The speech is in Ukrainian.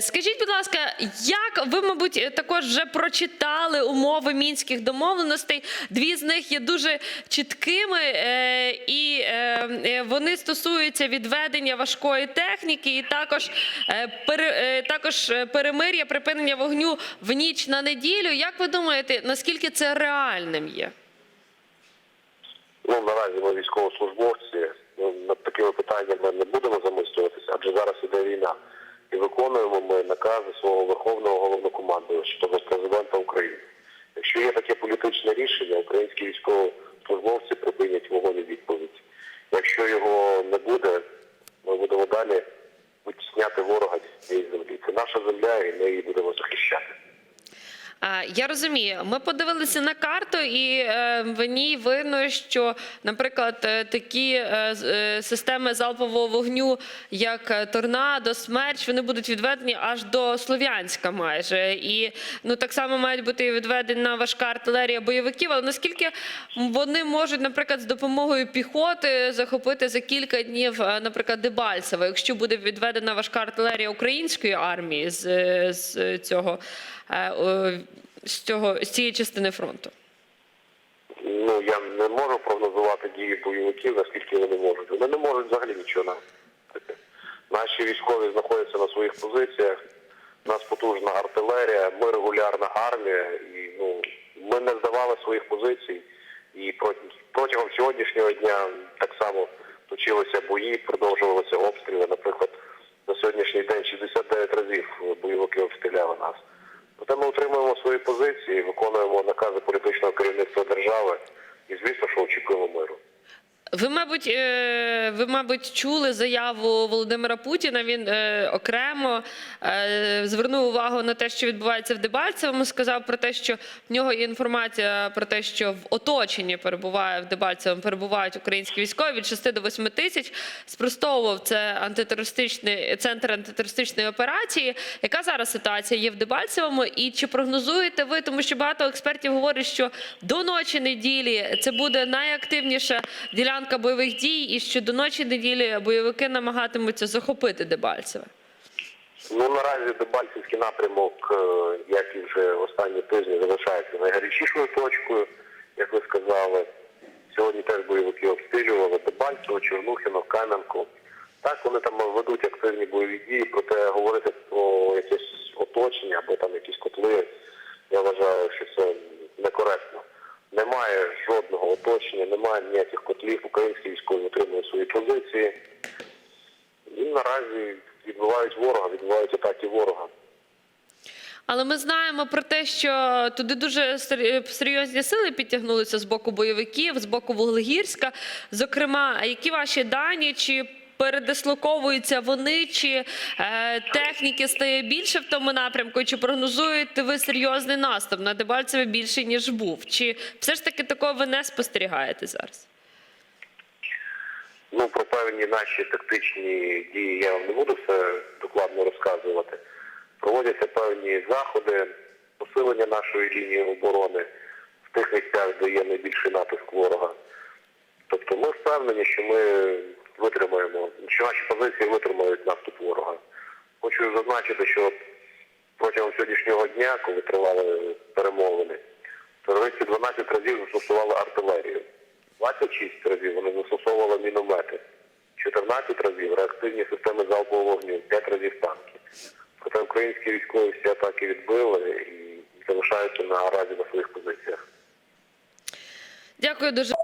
Скажіть, будь ласка, як ви, мабуть, також вже прочитали умови мінських домовленостей? Дві з них є дуже чіткими, е, і е, е, вони стосуються відведення важкої техніки, і також також перемир'я, припинення вогню в ніч на неділю. Як ви думаєте, наскільки це реальним є? Ну, наразі ми військовослужбовці, ну, над такими питаннями не будемо замислюватися, адже зараз іде війна. І виконуємо ми накази свого верховного головнокомандувача, тобто президента України. Якщо є таке політичне рішення, українські військовослужбовці припинять вогонь відповідь. Якщо його не буде, ми будемо далі витісняти ворога з цієї землі. Це наша земля, і ми її будемо захищати. Я розумію. Ми подивилися на карту, і е, в ній видно, що, наприклад, е, такі е, системи залпового вогню, як торнадо, смерч, вони будуть відведені аж до Слов'янська майже. І ну так само мають бути відведена важка артилерія бойовиків. Але наскільки вони можуть, наприклад, з допомогою піхоти захопити за кілька днів, наприклад, Дебальцево, якщо буде відведена важка артилерія української армії з, з цього з цього з цієї частини фронту. Ну я не можу прогнозувати дії бойовиків, наскільки вони можуть. Вони не можуть взагалі нічого. Наші військові знаходяться на своїх позиціях. У нас потужна артилерія, ми регулярна армія, і ну ми не здавали своїх позицій. І протягом сьогоднішнього дня так само точилися бої, продовжувалися обстріли. Наприклад, на сьогоднішній день 69 разів бойовики обстріляли нас. Проте ми утримуємо свої позиції, виконуємо накази політичного керівництва держави і, звісно, що очікуємо миру. Ви, мабуть, е, ви, мабуть, чули заяву Володимира Путіна. Він е, окремо е, звернув увагу на те, що відбувається в Дебальцевому. Сказав про те, що в нього є інформація про те, що в оточенні перебуває в Дебальцевому, перебувають українські військові від 6 до 8 тисяч. Спростовував це антитерористичний центр антитерористичної операції. Яка зараз ситуація є в Дебальцевому? І чи прогнозуєте ви, тому що багато експертів говорять, що до ночі неділі це буде найактивніша ділянка бойових дій, і що до ночі неділі бойовики намагатимуться захопити Дебальцеве? Ну наразі Дебальцівський напрямок, е, як і вже останні тижні, залишається найгарячішою точкою, як ви сказали. Сьогодні теж бойовики обстрілювали Дебальцево, Чорнухіно, Кам'янку. Так, вони там ведуть активні бойові дії, проте говорити про якесь оточення або там якісь котли, я вважаю, що це некоректно. Немає оточення, немає ніяких котлів. Українські військові отримують свої позиції. І наразі відбувають ворога, відбувають атаки ворога. Але ми знаємо про те, що туди дуже серйозні сили підтягнулися з боку бойовиків, з боку Вуглегірська. Зокрема, які ваші дані? Чи передислоковуються вони, чи е, техніки стає більше в тому напрямку? Чи прогнозуєте ви серйозний наступ на Дебальцеве більше ніж був? Чи все ж таки такого ви не спостерігаєте зараз? Ну, про певні наші тактичні дії я вам не буду все докладно розказувати. Проводяться певні заходи, посилення нашої лінії оборони в тих місцях, де є найбільший натиск ворога. Тобто ми впевнені, що ми витримаємо, що наші позиції витримають наступ ворога. Хочу зазначити, що протягом сьогоднішнього дня, коли тривали перемовини, терористи 12 разів застосували артилерію. 26 разів вони застосовували міномети, 14 разів реактивні системи залпового вогню, 5 разів танки. Проте українські військові всі атаки відбили і залишаються наразі на своїх позиціях. Дякую дуже.